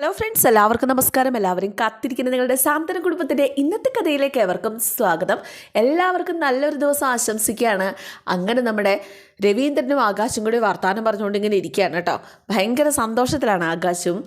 Hello friends എല്ലാവർക്കും നമസ്കാരം. എല്ലാവരും കാത്തിരിക്കുന്ന. നിങ്ങളുടെ സാന്ത്വന കുടുംബത്തിന്റെ ഇന്നത്തെ കഥയിലേക്ക് ഏവർക്കും സ്വാഗതം. എല്ലാവർക്കും നല്ലൊരു ദിവസം ആശംസിക്കുകയാണ്. അങ്ങനെ നമ്മുടെ രവീന്ദ്രനും ആകാശും കൂടി വർത്തമാനം പറഞ്ഞുകൊണ്ട് ഇങ്ങനെ ഇരിക്കുകയാണ് കേട്ടോ. ഭയങ്കര സന്തോഷത്തിലാണ് ആകാശും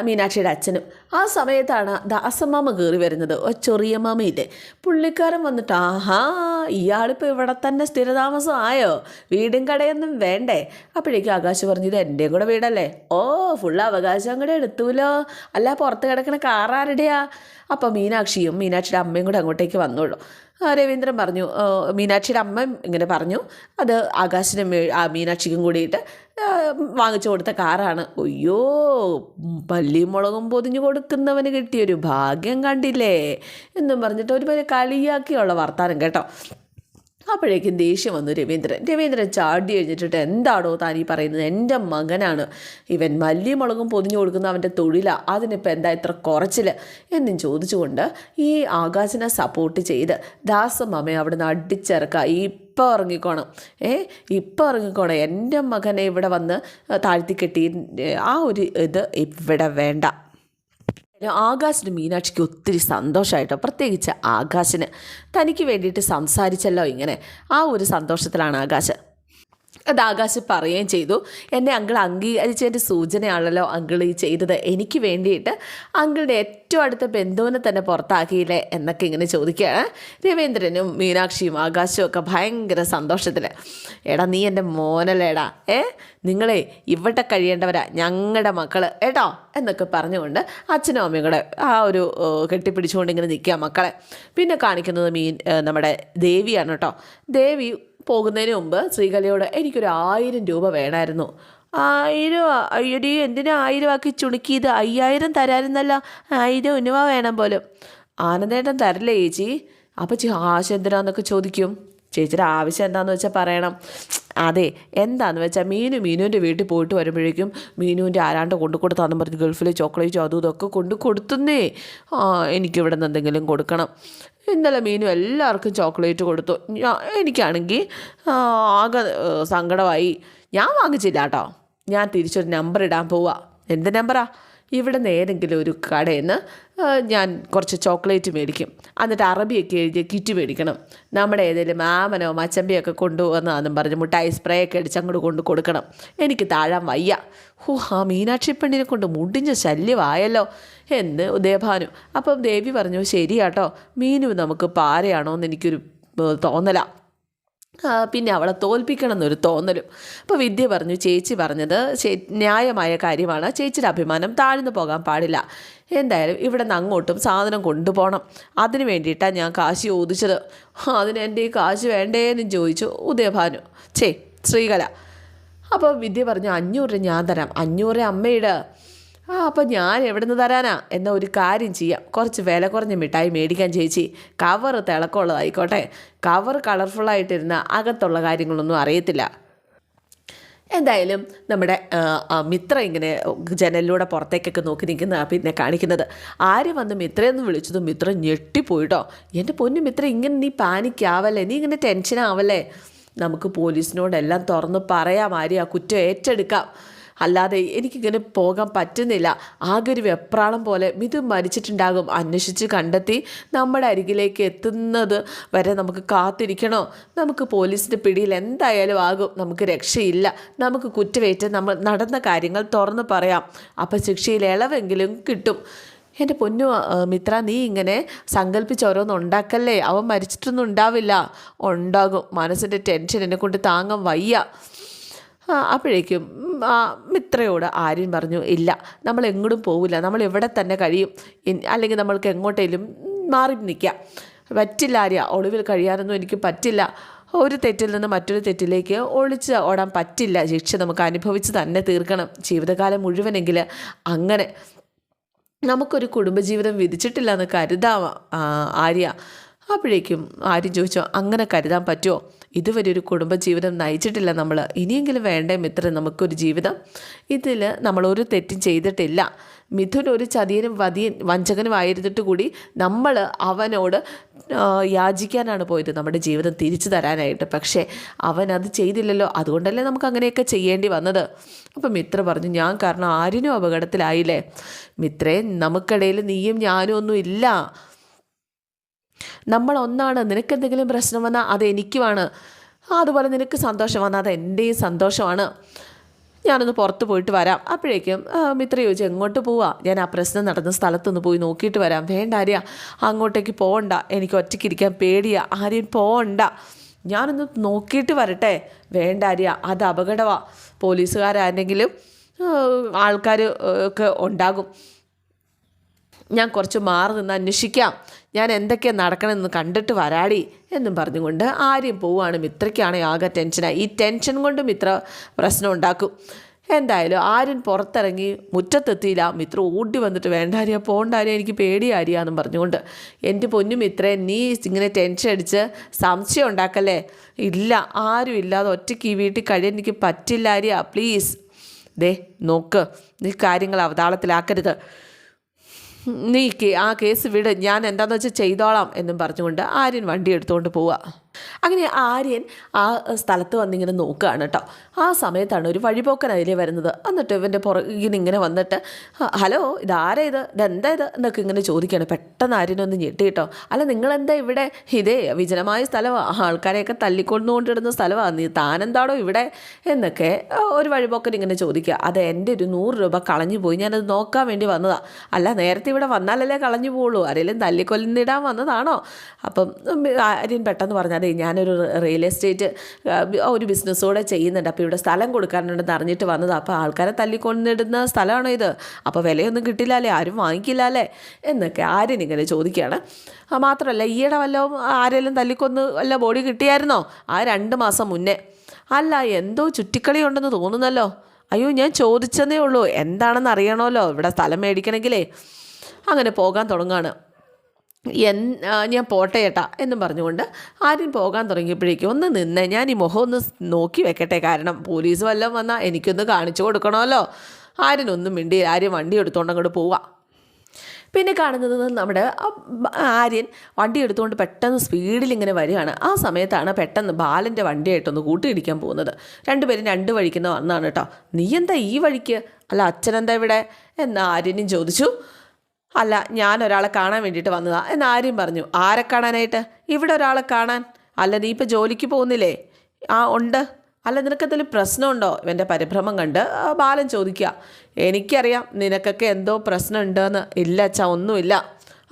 മീനാക്ഷിയുടെ അച്ഛനും. ആ സമയത്താണ് ദാസമാമ കയറി വരുന്നത്. ചെറിയ മാമയില്ലേ? പുള്ളിക്കാരൻ വന്നിട്ട് ആഹാ ഇയാളിപ്പോൾ ഇവിടെ തന്നെ സ്ഥിരതാമസം ആയോ? വീടും കടയൊന്നും വേണ്ടേ? അപ്പോഴേക്കും ആകാശ് പറഞ്ഞു ഇത് എന്റെയും കൂടെ വീടല്ലേ? ഓ ഫുൾ അവകാശം കൂടെ എടുത്തൂലോ? അല്ല പുറത്ത് കിടക്കണ കാറാരുടെയാ അപ്പം മീനാക്ഷിയും മീനാക്ഷിയുടെ അമ്മയും കൂടെ അങ്ങോട്ടേക്ക് വന്നോളൂ രവീന്ദ്രൻ പറഞ്ഞു. "ഓ, മീനാക്ഷിയുടെ അമ്മ ഇങ്ങനെ പറഞ്ഞു. അത് ആകാശിനും ആ മീനാക്ഷിക്കും കൂടിയിട്ട് വാങ്ങിച്ചു കൊടുത്ത കാറാണ്. അയ്യോ പല്ലിയും മുളകും പൊതിഞ്ഞു കൊടുക്കുന്നവന് കിട്ടിയൊരു ഭാഗ്യം കണ്ടില്ലേ? എന്നും പറഞ്ഞിട്ട് ഒരു കളിയാക്കിയുള്ള വർത്താനം കേട്ടോ. അപ്പോഴേക്കും ദേഷ്യം വന്നു രവീന്ദ്രൻ. രവീന്ദ്രൻ ചാടി എഴുന്നിട്ടിട്ട് എന്താണോ താൻ ഈ പറയുന്നത്? എന്റെ മകനാണ്. ഇവൻ മല്ലി മുളകും പൊതിഞ്ഞു കൊടുക്കുന്ന അവന്റെ തൊഴിലാണ് അതിനിപ്പോൾ എന്താ ഇത്ര കുറച്ചിൽ എന്നും ചോദിച്ചുകൊണ്ട് ഈ ആകാശിനെ സപ്പോർട്ട് ചെയ്ത് ദാസമ്മയെ അവിടെ നിന്ന് അടിച്ചിറക്കുക ഈ ഇപ്പം ഇറങ്ങിക്കോണം. ഏ ഇപ്പം ഇറങ്ങിക്കോണം. എന്റെ മകനെ ഇവിടെ വന്ന് താഴ്ത്തിക്കെട്ടി ആ ഒരു ഇത് ഇവിടെ വേണ്ട. ആകാശിന് മീനാക്ഷിക്ക് ഒത്തിരി സന്തോഷമായിട്ടോ പ്രത്യേകിച്ച് ആകാശിന്. തനിക്ക് വേണ്ടിയിട്ട് സംസാരിച്ചല്ലോ ഇങ്ങനെ. ആ ഒരു സന്തോഷത്തിലാണ് ആകാശ്. അത് ആകാശ് പറയുകയും ചെയ്തു. എന്നെ അങ്കിൾ അംഗീകരിച്ചതിന്റെ സൂചനയാണല്ലോ അങ്കിൾ ഈ ചെയ്തത്. എനിക്ക് വേണ്ടിയിട്ട് അങ്കിളുടെ ഏറ്റവും അടുത്ത ബന്ധുവിനെ തന്നെ പുറത്താക്കിയില്ലേ എന്നൊക്കെ ഇങ്ങനെ ചോദിക്കുകയാണ് രവീന്ദ്രനും മീനാക്ഷിയും ആകാശവും ഒക്കെ ഭയങ്കര സന്തോഷത്തിൽ എടാ നീ എന്റെ മോനല്ലേടാ. ഏ? നിങ്ങളെ ഇവിടെ കഴിയേണ്ടവരാ ഞങ്ങളുടെ മക്കൾ ഏട്ടോ എന്നൊക്കെ പറഞ്ഞുകൊണ്ട് അച്ഛനും അമ്മയും കൂടെ ആ ഒരു കെട്ടിപ്പിടിച്ചുകൊണ്ട് ഇങ്ങനെ നിൽക്കുക മക്കളെ. പിന്നെ കാണിക്കുന്നത് മീൻ നമ്മുടെ ദേവിയാണ് കേട്ടോ. ദേവി പോകുന്നതിന് മുമ്പ് ശ്രീകലയോട് എനിക്കൊരു ആയിരം രൂപ വേണമായിരുന്നു ആയിരം അയ്യടി എന്തിനാ ആയിരം ആക്കി ചുണുക്കിയത് അയ്യായിരം തരാരുന്നല്ല ആയിരം ഉനുവ വേണം പോലും. ആനന്ദേട്ടൻ തരല്ലേ ചേച്ചി? അപ്പം ചേച്ചി ആശ എന്തിനാന്നൊക്കെ ചോദിക്കും. ചേച്ചിയുടെ ആവശ്യം എന്താണെന്ന് വെച്ചാൽ പറയണം. അതെ എന്താന്ന് വെച്ചാൽ മീനു മീനുവിന്റെ വീട്ടിൽ പോയിട്ട് വരുമ്പോഴേക്കും മീനുവിന്റെ ആരാണ്ട് കൊണ്ടു കൊടുത്താന്ന് പറഞ്ഞ് ഗൾഫിൽ ചോക്ലേറ്റും അതും ഇതൊക്കെ കൊണ്ട് കൊടുത്തുന്നേ. എനിക്കിവിടെ നിന്ന് എന്തെങ്കിലും കൊടുക്കണം. ഇന്നലെ മീനു എല്ലാവർക്കും ചോക്ലേറ്റ് കൊടുത്തു. എനിക്കാണെങ്കിൽ ആകെ സങ്കടമായി. ഞാൻ വാങ്ങിച്ചില്ല കേട്ടോ ഞാൻ തിരിച്ചൊരു നമ്പർ ഇടാൻ പോവാ. എന്ത് നമ്പറാ? ഇവിടെ നിന്ന് ഏതെങ്കിലും ഒരു കടയിൽ നിന്ന് ഞാൻ കുറച്ച് ചോക്ലേറ്റ് മേടിക്കും. എന്നിട്ട് അറബിയൊക്കെ എഴുതിയ കിറ്റ് മേടിക്കണം. നമ്മുടെ ഏതെങ്കിലും മാമനോ മച്ചമ്പിയൊക്കെ കൊണ്ടുവന്നാന്നും പറഞ്ഞ് മുട്ടായി സ്പ്രേ ഒക്കെ അടിച്ച് അങ്ങോട്ട് കൊണ്ട് കൊടുക്കണം. എനിക്ക് താഴാൻ വയ്യ. ഹോ ആ മീനാക്ഷി പെണ്ണിനെ കൊണ്ട് മുടിഞ്ഞ ശല്യമായല്ലോ. എന്ന് ഉദയഭാനു അപ്പം ദേവി പറഞ്ഞു ശരിയാട്ടോ. മീനു നമുക്ക് പാരയാണോ എന്ന് എനിക്കൊരു ഏ, തോന്നലാ. ആ, പിന്നെ അവളെ തോൽപ്പിക്കണം എന്നൊരു തോന്നലും. അപ്പോൾ വിദ്യ പറഞ്ഞു ചേച്ചി പറഞ്ഞത് ന്യായമായ കാര്യമാണ്. ചേച്ചിയുടെ അഭിമാനം താഴ്ന്നു പോകാൻ പാടില്ല. എന്തായാലും ഇവിടെ നിന്ന് അങ്ങോട്ടും സാധനം കൊണ്ടുപോകണം. അതിന് വേണ്ടിയിട്ടാണ് ഞാൻ കാശ് ഓദിച്ചത് അതിന് എന്റെ ഈ കാശ് വേണ്ടേന്നും ചോദിച്ചു ഉദയഭാനു. ചേ ശ്രീകല. അപ്പോൾ വിദ്യ പറഞ്ഞു അഞ്ഞൂറ് ഞാൻ തരാം. അഞ്ഞൂറ് അമ്മയുടെ ആ അപ്പം ഞാൻ എവിടെ നിന്ന് തരാനാ? എന്ന ഒരു കാര്യം ചെയ്യാം. കുറച്ച് വില കുറഞ്ഞ മിഠായി മേടിക്കാൻ ചേച്ചി. കവർ തിളക്കമുള്ളതായിക്കോട്ടെ. കവർ കളർഫുള്ളായിട്ടിരുന്ന അകത്തുള്ള കാര്യങ്ങളൊന്നും അറിയത്തില്ല. എന്തായാലും നമ്മുടെ മിത്ര ഇങ്ങനെ ജനലിലൂടെ പുറത്തേക്കൊക്കെ നോക്കി നിൽക്കുന്ന പിന്നെ കാണിക്കുന്നത്. ആര് വന്ന് മിത്രയെന്ന് വിളിച്ചതും? മിത്ര ഞെട്ടിപ്പോയിട്ടോ. എന്റെ പൊന്നു മിത്ര ഇങ്ങനെ നീ പാനിക്കാവല്ലേ നീ ഇങ്ങനെ ടെൻഷനാവല്ലേ നമുക്ക് പോലീസിനോടെല്ലാം തുറന്ന് പറയാം. ആര്യ കുറ്റം ഏറ്റെടുക്കാം. അല്ലാതെ എനിക്കിങ്ങനെ പോകാൻ പറ്റുന്നില്ല. ആകെ ഒരു വെപ്രാളം പോലെ ഇത് മരിച്ചിട്ടുണ്ടാകും. അന്വേഷിച്ച് കണ്ടെത്തി നമ്മുടെ അരികിലേക്ക് എത്തുന്നത് വരെ നമുക്ക് കാത്തിരിക്കണോ? നമുക്ക് പോലീസിന്റെ പിടിയിൽ എന്തായാലും ആകും. നമുക്ക് രക്ഷയില്ല. നമുക്ക് കുറ്റമേറ്റ് നമ്മൾ നടന്ന കാര്യങ്ങൾ തുറന്ന് പറയാം. അപ്പം ശിക്ഷയിൽ ഇളവെങ്കിലും കിട്ടും. എന്റെ പൊന്നു മിത്ര നീ ഇങ്ങനെ സങ്കല്പിച്ച് ഓരോന്ന് ഉണ്ടാക്കല്ലേ? അവൻ മരിച്ചിട്ടൊന്നും ഉണ്ടാവില്ല. ഉണ്ടാകും. മനസ്സിന്റെ ടെൻഷൻ എന്നെ കൊണ്ട് താങ്ങാൻ വയ്യ. അപ്പോഴേക്കും മിത്രയോട് ആര്യൻ പറഞ്ഞു ഇല്ല നമ്മൾ എങ്ങോട്ടും പോവില്ല. നമ്മൾ ഇവിടെ തന്നെ കഴിയും. അല്ലെങ്കിൽ നമ്മൾക്ക് എങ്ങോട്ടേലും മാറി നിൽക്കാം. പറ്റില്ല ആര്യ ഒളിവിൽ കഴിയാനൊന്നും എനിക്ക് പറ്റില്ല. ഒരു തെറ്റിൽ നിന്ന് മറ്റൊരു തെറ്റിലേക്ക് ഒളിച്ച് ഓടാൻ പറ്റില്ല. ശിക്ഷ നമുക്ക് അനുഭവിച്ച് തന്നെ തീർക്കണം. ജീവിതകാലം മുഴുവനെങ്കിൽ അങ്ങനെ നമുക്കൊരു കുടുംബജീവിതം വിധിച്ചിട്ടില്ല എന്ന് കരുതാം ആര്യ. അപ്പോഴേക്കും ആര്യം ചോദിച്ചോ അങ്ങനെ കരുതാൻ പറ്റുമോ ഇതുവരെ ഒരു കുടുംബജീവിതം നയിച്ചിട്ടില്ല നമ്മൾ. ഇനിയെങ്കിലും വേണ്ടേ മിത്രം നമുക്കൊരു ജീവിതം. ഇതിൽ നമ്മളൊരു തെറ്റും ചെയ്തിട്ടില്ല. മിഥുൻ ഒരു ചതിയനും വതിയൻ വഞ്ചകനും ആയിരുന്നിട്ട് കൂടി നമ്മൾ അവനോട് യാചിക്കാനാണ് പോയത്. നമ്മുടെ ജീവിതം തിരിച്ചു തരാനായിട്ട്. പക്ഷേ അവൻ അത് ചെയ്തില്ലല്ലോ. അതുകൊണ്ടല്ലേ നമുക്ക് അങ്ങനെയൊക്കെ ചെയ്യേണ്ടി വന്നത്. അപ്പം മിത്ര പറഞ്ഞു ഞാൻ കാരണം ആരിനും അപകടത്തിലായില്ലേ? മിത്രേ നമുക്കിടയിൽ നീയും ഞാനും ഒന്നും ഇല്ല. നമ്മൾ ഒന്നാണ് നിനക്ക് എന്തെങ്കിലും പ്രശ്നം വന്നാൽ അത് എനിക്കുമാണ്. അതുപോലെ നിനക്ക് സന്തോഷം വന്നാൽ അത് എന്റെയും സന്തോഷമാണ്. ഞാനൊന്ന് പുറത്ത് പോയിട്ട് വരാം. അപ്പോഴേക്കും മിത്ര ചോദിച്ചു എങ്ങോട്ട് പോവാ? ഞാൻ ആ പ്രശ്നം നടന്ന സ്ഥലത്തൊന്ന് പോയി നോക്കിയിട്ട് വരാം. വേണ്ട ആര്യ അങ്ങോട്ടേക്ക് പോകണ്ട എനിക്ക് ഒറ്റയ്ക്ക് ഇരിക്കാൻ പേടിയാ. ആരെയും പോകണ്ട ഞാനൊന്ന് നോക്കിയിട്ട് വരട്ടെ. വേണ്ട ആര്യ അത് അപകടമാണ് പോലീസുകാരാരെങ്കിലും ആൾക്കാർ ഒക്കെ ഉണ്ടാകും. ഞാൻ കുറച്ച് മാറി നിന്ന് അന്വേഷിക്കാം. ഞാൻ എന്തൊക്കെയാണ് നടക്കണമെന്ന് കണ്ടിട്ട് വരാടി എന്നും പറഞ്ഞുകൊണ്ട് ആര്യം പോവുകയാണ്. മിത്രയ്ക്കാണ് ആകെ ടെൻഷനായി ഈ ടെൻഷൻ കൊണ്ട് മിത്ര പ്രശ്നം ഉണ്ടാക്കും. എന്തായാലും ആര്യൻ പുറത്തിറങ്ങി മുറ്റത്തെത്തിയില്ല. മിത്ര ഓടി വന്നിട്ട് വേണ്ട ആര്യ പോണ്ട ആര്യ എനിക്ക് പേടിയാര്യാന്നും പറഞ്ഞുകൊണ്ട് എന്റെ പൊന്നു മിത്രേ നീ ഇങ്ങനെ ടെൻഷൻ അടിച്ച് സംശയം ഉണ്ടാക്കല്ലേ? ഇല്ല ആരും ഇല്ലാതെ ഒറ്റയ്ക്ക് ഈ വീട്ടിൽ കഴിയാൻ എനിക്ക് പറ്റില്ല ആര്യ. പ്ലീസ് ദേ നോക്ക്. നീ കാര്യങ്ങൾ അവതാളത്തിലാക്കരുത്. നീ ആ കേസ് വിട്. ഞാൻ എന്താണെന്ന് വെച്ചാൽ ചെയ്തോളാം എന്നും പറഞ്ഞുകൊണ്ട് ആര്യൻ വണ്ടി എടുത്തുകൊണ്ട് പോവുക അങ്ങനെ ആര്യൻ ആ സ്ഥലത്ത് വന്നിങ്ങനെ നോക്കുകയാണ് കേട്ടോ ആ സമയത്താണ് ഒരു വഴിപോക്കൻ അതിലേ വരുന്നത്. എന്നിട്ട് ഇവന്റെ പുറകിന് ഇങ്ങനെ വന്നിട്ട് ഹലോ ഇതാരാ ഇത്? ഇതെന്താ ഇത്? എന്നൊക്കെ ഇങ്ങനെ ചോദിക്കുകയാണ് പെട്ടെന്ന് ആര്യനൊന്ന് ഞെട്ടി കേട്ടോ അല്ല നിങ്ങളെന്താ ഇവിടെ? ഇതേ വിജനമായ സ്ഥലമാണ് ആൾക്കാരെയൊക്കെ തല്ലിക്കൊണ്ടുകൊണ്ടിടുന്ന സ്ഥലമാണ് നീ താനെന്താണോ ഇവിടെ? എന്നൊക്കെ ഒരു വഴിപോക്കൻ ഇങ്ങനെ ചോദിക്കുക. അത് എന്റെ ഒരു നൂറ് രൂപ കളഞ്ഞു പോയി. ഞാനത് നോക്കാൻ വേണ്ടി വന്നതാണ് അല്ല നേരത്തെ ഇവിടെ വന്നാലല്ലേ കളഞ്ഞു പോവുള്ളൂ. ആരെങ്കിലും തല്ലിക്കൊല്ലിടാൻ വന്നതാണോ? അപ്പം ആര്യൻ പെട്ടെന്ന് പറഞ്ഞാൽ അതെ ഞാനൊരു റിയൽ എസ്റ്റേറ്റ് ഒരു ബിസിനസ്സോടെ ചെയ്യുന്നുണ്ട്. അപ്പോൾ ഇവിടെ സ്ഥലം കൊടുക്കാനുണ്ടെന്ന് അറിഞ്ഞിട്ട് വന്നത്. അപ്പോൾ ആൾക്കാരെ തല്ലിക്കൊണ്ടിടുന്ന സ്ഥലമാണോ ഇത്? അപ്പോൾ വിലയൊന്നും കിട്ടില്ലാലേ ആരും വാങ്ങിക്കില്ലാലേ എന്നൊക്കെ ആരും ഇങ്ങനെ ചോദിക്കുകയാണ്. മാത്രമല്ല ഈയിടെ വല്ലതും ആരെങ്കിലും തല്ലിക്കൊന്ന് വല്ല ബോഡി കിട്ടിയായിരുന്നോ? ആ രണ്ട് മാസം മുന്നേ. അല്ല എന്തോ ചുറ്റിക്കളി ഉണ്ടെന്ന് തോന്നുന്നല്ലോ. അയ്യോ ഞാൻ ചോദിച്ചതേ ഉള്ളൂ. എന്താണെന്ന് അറിയണമല്ലോ. ഇവിടെ സ്ഥലം മേടിക്കണമെങ്കിലേ. അങ്ങനെ പോകാൻ തുടങ്ങുകയാണ്. എൻ ഞാൻ പോട്ടെ ചേട്ടാ എന്നും പറഞ്ഞുകൊണ്ട് ആരും പോകാൻ തുടങ്ങിയപ്പോഴേക്കും ഒന്ന് നിന്ന് ഞാൻ ഈ മുഖം ഒന്ന് നോക്കി വെക്കട്ടെ. കാരണം പോലീസ് വല്ലതും വന്നാൽ എനിക്കൊന്ന് കാണിച്ചു കൊടുക്കണമല്ലോ. ആര്യനൊന്നും മിണ്ടി ആര്യം വണ്ടി എടുത്തുകൊണ്ട് അങ്ങോട്ട് പോവാം. പിന്നെ കാണുന്നത് നമ്മുടെ ആര്യൻ വണ്ടി എടുത്തുകൊണ്ട് പെട്ടെന്ന് സ്പീഡിൽ ഇങ്ങനെ വരികയാണ്. ആ സമയത്താണ് പെട്ടെന്ന് ബാലന്റെ വണ്ടിയായിട്ടൊന്ന് കൂട്ടിയിടിക്കാൻ പോകുന്നത്. രണ്ടുപേരും രണ്ട് വഴിക്കുന്ന വന്നാണ് കേട്ടോ. നീ എന്താ ഈ വഴിക്ക്? അല്ല അച്ഛനെന്താ ഇവിടെ? എന്ന് ആര്യനും ചോദിച്ചു. അല്ല ഞാൻ ഒരാളെ കാണാൻ വേണ്ടിയിട്ട് വന്നതാ. എന്ന് ആര്യം പറഞ്ഞു ആരെ കാണാനായിട്ട്? ഇവിടെ ഒരാളെ കാണാൻ. അല്ല നീ ഇപ്പോൾ ജോലിക്ക് പോകുന്നില്ലേ? ആ ഉണ്ട്. അല്ല നിനക്ക് എന്തെങ്കിലും പ്രശ്നമുണ്ടോ? ഇവന്റെ പരിഭ്രമം കണ്ട് ബാലൻ ചോദിക്കുക. എനിക്കറിയാം നിനക്കൊക്കെ എന്തോ പ്രശ്നം ഉണ്ടെന്ന് ഇല്ല അച്ഛാ ഒന്നുമില്ല.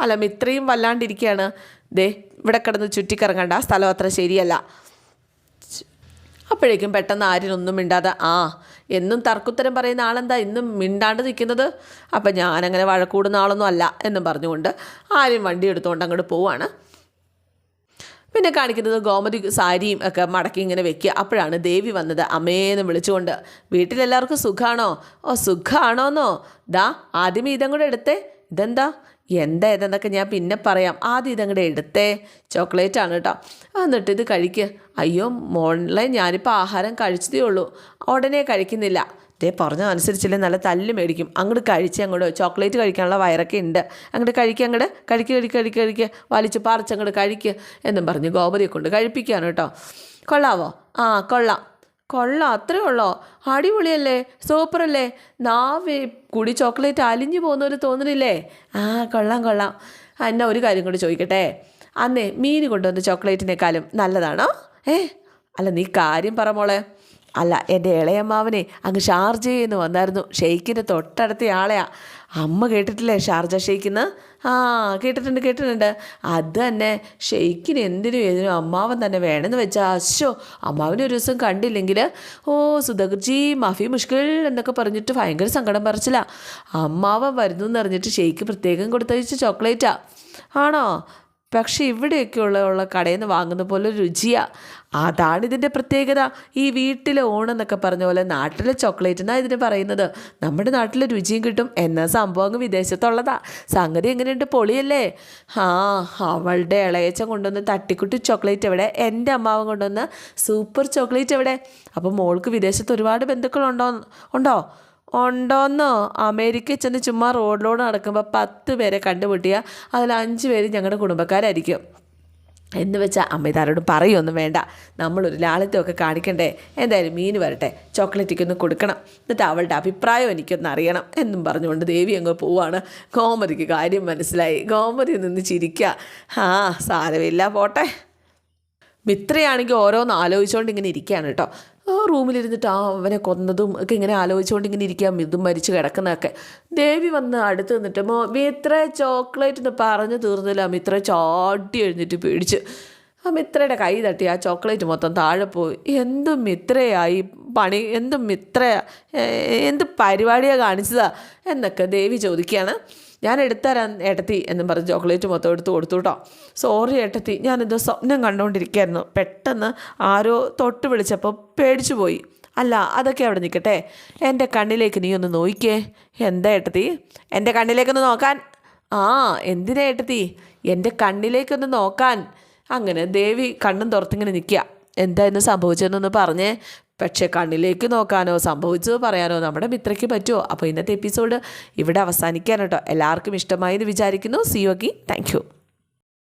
അല്ല ഇത്രയും വല്ലാണ്ടിരിക്കുകയാണ്. ദേ ഇവിടെ കിടന്ന് ചുറ്റിക്കറങ്ങണ്ട. സ്ഥലം അത്ര ശരിയല്ല. അപ്പോഴേക്കും പെട്ടെന്ന് ആര്യനൊന്നും മിണ്ടാതെ ആ എന്നും തർക്കുത്തരം പറയുന്ന ആളെന്താ? ഇന്നും മിണ്ടാണ്ട് നിൽക്കുന്നത്. അപ്പം ഞാനങ്ങനെ വഴക്കൂടുന്ന ആളൊന്നും അല്ല എന്നും പറഞ്ഞുകൊണ്ട് ആരും വണ്ടി എടുത്തുകൊണ്ട് അങ്ങോട്ട് പോവാണ്. പിന്നെ കാണിക്കുന്നത് ഗോമതി സാരിയും ഒക്കെ മടക്കി ഇങ്ങനെ വെക്കുക. അപ്പോഴാണ് ദേവി വന്നത്. അമ്മേന്ന് വിളിച്ചുകൊണ്ട് വീട്ടിലെല്ലാവർക്കും സുഖമാണോ ഓ സുഖമാണോന്നോ ദാ ആദ്യമേ ഇതും കൂടെ എടുത്തേ. ഇതെന്താ? എന്താ ഇതെന്നൊക്കെ ഞാൻ പിന്നെ പറയാം. ആദ്യം ഇതങ്ങടെ എടുത്തേ. ചോക്ലേറ്റ് ആണ് കേട്ടോ എന്നിട്ട് ഇത് കഴിക്കുക അയ്യോ മോളെ ഞാനിപ്പോൾ ആഹാരം കഴിച്ചതേ ഉള്ളൂ. ഉടനെ കഴിക്കുന്നില്ല. ദേ പറഞ്ഞതനുസരിച്ചില്ലേ നല്ല തല്ല് മേടിക്കും. അങ്ങോട്ട് കഴിച്ച് അങ്ങോട്ട് ചോക്ലേറ്റ് കഴിക്കാനുള്ള വയറൊക്കെ ഉണ്ട് അങ്ങോട്ട് കഴിക്കുക അങ്ങോട്ട് കഴിക്കുക കഴിക്കുക കഴിക്കുക കഴിക്കുക വലിച്ച് പറിച്ച് അങ്ങോട്ട് കഴിക്കുക എന്നും പറഞ്ഞ് ഗോപതിയെ കൊണ്ട് കഴിപ്പിക്കുകയാണ് കേട്ടോ കൊള്ളാവോ? ആ കൊള്ളാം. കൊള്ളാം അത്രേ ഉള്ളോ? അടിപൊളിയല്ലേ സൂപ്പറല്ലേ? നാവേ കുടി ചോക്ലേറ്റ് അലിഞ്ഞു പോകുന്ന ഒരു തോന്നുന്നില്ലേ ആ കൊള്ളാം കൊള്ളാം. എന്നാ ഒരു കാര്യം കൂടി ചോദിക്കട്ടെ. അന്നേ മീൻ കൊണ്ടുവന്ന ചോക്ലേറ്റിനേക്കാളും നല്ലതാണോ? ഏ അല്ല നീ കാര്യം പറ മോളെ. അല്ല എന്റെ ഇളയമ്മാവനെ അങ്ങ് ഷാർജയിൽ നിന്ന് വന്നായിരുന്നു. ഷെയ്ഖിന്റെ തൊട്ടടുത്ത ആളെയാ അമ്മ കേട്ടിട്ടില്ലേ? ഷാർജ ഷെയ്ഖിന്ന്? ആ കേട്ടിട്ടുണ്ട് കേട്ടിട്ടുണ്ട്. അത് തന്നെ ഷെയ്ഖിന് എന്തിനും ഏതിനും അമ്മാവൻ തന്നെ വേണമെന്ന് വെച്ചാൽ അശോ അമ്മാവനെ ഒരു ദിവസം കണ്ടില്ലെങ്കിൽ ഓ സുധകർജി മാഫി മുഷ്കിൽ എന്നൊക്കെ പറഞ്ഞിട്ട് ഭയങ്കര സങ്കടം പറിച്ചില്ല അമ്മാവൻ വരുന്നു എന്ന് അറിഞ്ഞിട്ട് ഷെയ്ക്ക് പ്രത്യേകം കൊടുത്തയച്ച ചോക്ലേറ്റാ. ആണോ? പക്ഷേ ഇവിടെയൊക്കെ ഉള്ള കടയിൽ നിന്ന് വാങ്ങുന്ന പോലെ രുചിയാണ് അതാണ് ഇതിന്റെ പ്രത്യേകത. ഈ വീട്ടിലെ ഓണെന്നൊക്കെ പറഞ്ഞ പോലെ നാട്ടിലെ ചോക്ലേറ്റ് എന്നാണ് ഇതിന് പറയുന്നത്? നമ്മുടെ നാട്ടിലെ രുചിയും കിട്ടും. എന്ന സംഭവം അങ്ങ് വിദേശത്തുള്ളതാ. സംഗതി എങ്ങനെയുണ്ട്? പൊളിയല്ലേ? ആ അവളുടെ ഇളയച്ചൻ കൊണ്ടുവന്ന് തട്ടിക്കുട്ടി ചോക്ലേറ്റ് എവിടെ? എന്റെ അമ്മാവൻ കൊണ്ടുവന്ന് സൂപ്പർ ചോക്ലേറ്റ് എവിടെ? അപ്പോൾ മോൾക്ക് വിദേശത്ത് ഒരുപാട് ബന്ധുക്കളുണ്ടോ ഉണ്ടോ? ഉണ്ടോന്നോ? അമേരിക്കയിൽ ചെന്ന് ചുമ്മാ റോഡിലൂടെ നടക്കുമ്പോൾ പത്ത് പേരെ കണ്ടുമുട്ടിയ അതിൽ അഞ്ച് പേര് ഞങ്ങളുടെ കുടുംബക്കാരായിരിക്കും. എന്ന് വെച്ചാൽ അമ്മ പറയുമൊന്നും പറയൊന്നും വേണ്ട. നമ്മളൊരു ലാളിത്യമൊക്കെ കാണിക്കണ്ടേ? എന്തായാലും മീൻ വരട്ടെ. ചോക്ലേറ്റിക്ക് ഒന്ന് കൊടുക്കണം. എന്നിട്ട് അവളുടെ അഭിപ്രായം എനിക്കൊന്ന് അറിയണം എന്നും പറഞ്ഞുകൊണ്ട് ദേവി അങ്ങ് പോവാണ്. ഗോമതിക്ക് കാര്യം മനസ്സിലായി. ഗോമതി നിന്ന് ചിരിക്കുക ആ സാരമില്ല പോട്ടെ. മിത്രയാണെങ്കിൽ ഓരോന്ന് ആലോചിച്ചുകൊണ്ട് ഇങ്ങനെ ഇരിക്കുകയാണ് കേട്ടോ. ആ റൂമിലിരുന്നിട്ട് ആ അവനെ കൊന്നതും ഒക്കെ ഇങ്ങനെ ആലോചിച്ചുകൊണ്ട് ഇങ്ങനെ ഇരിക്കാം ഇതും മരിച്ചു കിടക്കുന്നതൊക്കെ. ദേവി വന്ന് അടുത്ത് നിന്നിട്ട് മോ മിത്ര ചോക്ലേറ്റ് എന്ന് പറഞ്ഞു തീർന്നില്ല മിത്ര ചാടി എഴുന്നിട്ട് പേടിച്ച്. ആ മിത്രയുടെ കൈ തട്ടി ആ ചോക്ലേറ്റ് മൊത്തം താഴെ പോയി. എന്തും മിത്രയായി പണി എന്തും മിത്ര എന്ത് പരിപാടിയാണ് കാണിച്ചതാ? എന്നൊക്കെ ദേവി ചോദിക്കുകയാണ്. ഞാൻ എടുത്തരാൻ ഏട്ടത്തി എന്നും പറഞ്ഞ് ചോക്ലേറ്റ് മൊത്തം എടുത്ത് കൊടുത്തു കേട്ടോ സോറി ഏട്ടത്തി ഞാനിത് സ്വപ്നം കണ്ടുകൊണ്ടിരിക്കുകയായിരുന്നു പെട്ടെന്ന് ആരോ തൊട്ട് വിളിച്ചപ്പോൾ പേടിച്ചു പോയി. അല്ല അതൊക്കെ അവിടെ നിൽക്കട്ടെ. എന്റെ കണ്ണിലേക്ക് നീ ഒന്ന് നോക്കിക്കേ എന്താ ഏട്ടത്തി? എന്റെ കണ്ണിലേക്കൊന്ന് നോക്കാൻ. ആ എന്തിനാ ഏട്ടത്തി? എന്റെ കണ്ണിലേക്കൊന്ന് നോക്കാൻ. അങ്ങനെ ദേവി കണ്ണും തുറത്തിങ്ങനെ നിൽക്കുക. എന്താ ഇന്ന് സംഭവിച്ചതെന്നൊന്ന് പറഞ്ഞേ. പക്ഷേ കണ്ണിലേക്ക് നോക്കാനോ സംഭവിച്ചത് പറയാനോ നമ്മുടെ മിത്രയ്ക്ക് പറ്റുമോ? അപ്പോൾ ഇന്നത്തെ എപ്പിസോഡ് ഇവിടെ അവസാനിക്കാൻ എല്ലാവർക്കും ഇഷ്ടമായി എന്ന് വിചാരിക്കുന്നു. C Yogi thank you